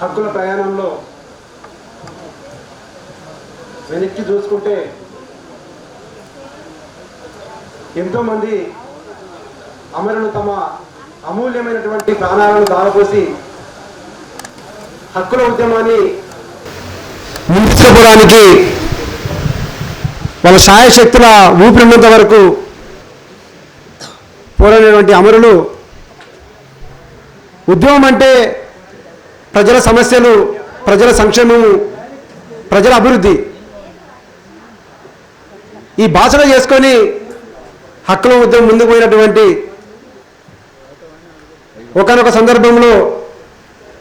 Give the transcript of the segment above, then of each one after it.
హక్కుల ప్రయాణంలో వెనక్కి చూసుకుంటే ఎంతోమంది అమరులు తమ అమూల్యమైనటువంటి ప్రాణాలను దారపోసి హక్కుల ఉద్యమాన్ని ముందుకోవడానికి వాళ్ళ శాయశక్తుల ఊపిరినంత వరకు పోరాడినటువంటి అమరులు ఉద్యమం అంటే ప్రజల సమస్యలు ప్రజల సంక్షేమము ప్రజల అభివృద్ధి. ఈ భాషలో చేసుకొని హక్కుల ఉద్యమం ముందుకు పోయినటువంటి ఒకనొక సందర్భంలో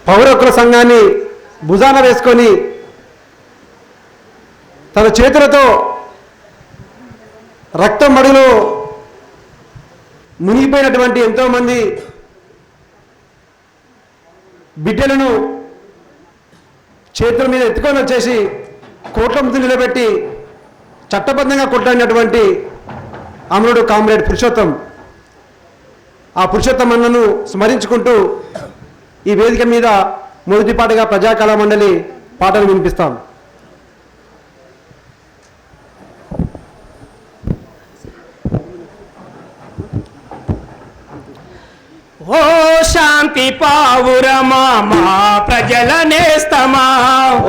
పౌర హక్కుల సంఘాన్ని భుజాన వేసుకొని తన చేతులతో రక్తం మడిలో మునిగిపోయినటువంటి ఎంతోమంది బిడ్డలను చేతుల మీద ఎత్తుకొని వచ్చేసి కోట్ల ముందు నిలబెట్టి చట్టబద్ధంగా కొట్లాడినటువంటి అమరుడు కామ్రేడ్ పురుషోత్తం. ఆ పురుషోత్తం అన్నను స్మరించుకుంటూ ఈ వేదిక మీద మొదటి పాటగా ప్రజాకళా మండలి పాటలు వినిపిస్తాం. ఓ శాంతి పావురమా మా ప్రజల నేస్తమా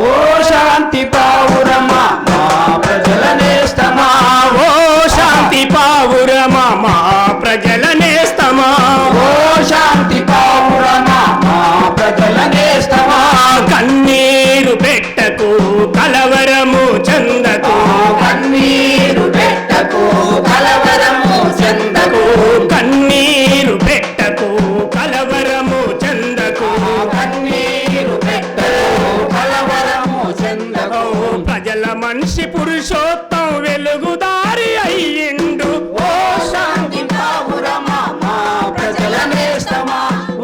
ఓ శాంతి పావురమా మనిషి పురుషోత్తం వెలుగుదారి అయ్యిండు. ఓ శాంతి పావురమా మా ప్రజల నేస్తమా.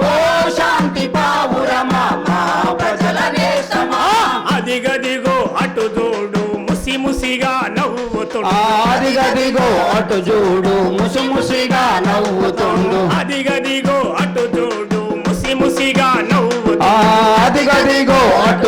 ఓ శాంతి పావురమా మా ప్రజల నేస్తమా. అదిగదిగో అటు చూడు ముసి ముసిగా నవ్వుతుండు. ఆదిగదిగో అటు చూడు ముసి ముసిగా నవ్వుతుండు. అదిగదిగో అటు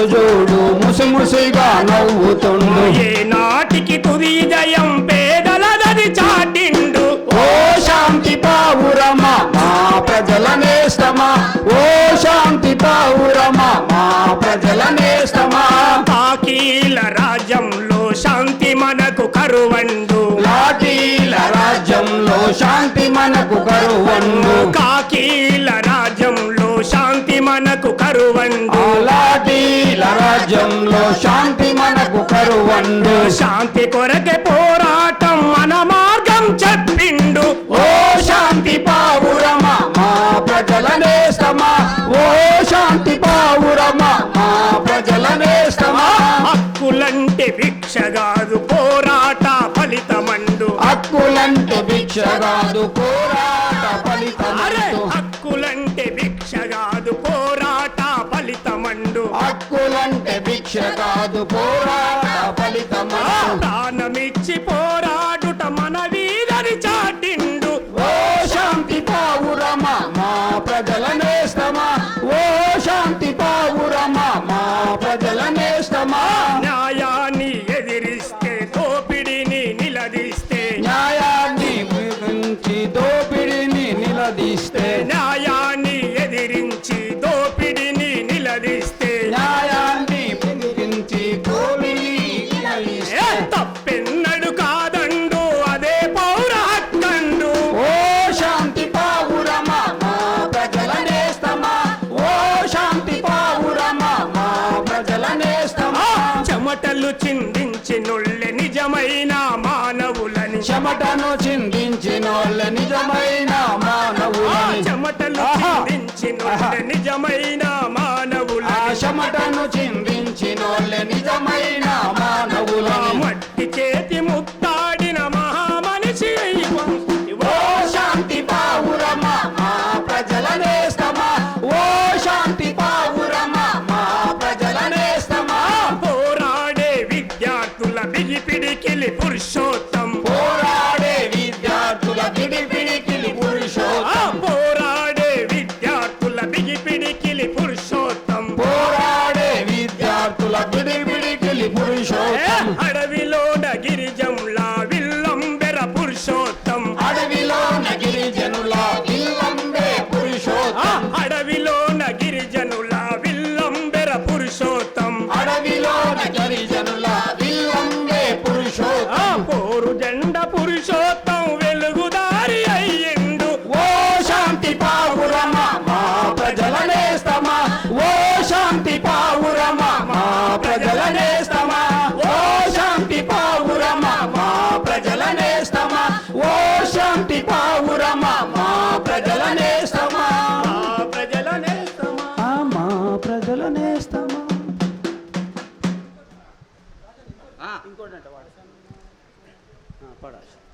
అటు చూడు ముసి ముసిగా నవ్వుతుండు. ఏ నాటికి తుది దయం పేదలదది చాటిండు. ఓ శాంతి పావురమా మా ప్రజల నేస్తమా? ఓ శాంతి పావురమా మా ప్రజల నేస్తమా? కాకీల రాజ్యంలో శాంతి మనకు కరువండు. లాఠీల రాజ్యంలో శాంతి మనకు కరువండు. కాకీల కరువండు శాంతి కొరకే పోరాటం మన మార్గం చెప్పిండు. ఓ శాంతి పావురమా మా ప్రజల నేస్తమా ఓ శాంతి పావురమా మా ప్రజల నేస్తమా హక్కులంటే భిక్ష కాదు పోరాట ఫలితమండు. హక్కులంటే భిక్ష కాదు పోరాట అరే కాదు. పోరాట ఆ ఫలితమందు ప్రాణమిచ్చి పోరాడుట మన వీరని చాటిండు. ఓ శాంతి పావురమా? మా ప్రజల చెమటలు చిందించినొళ్ళె నిజమైన మానవులని. చెమటను చిందించినోళ్ళ నిజమైన ఆ మానవులని చెమటలు ఆహా. చిందించినొళ్ళె నిజమైన ఆ మానవులని చెమటను చింది purisho para allá.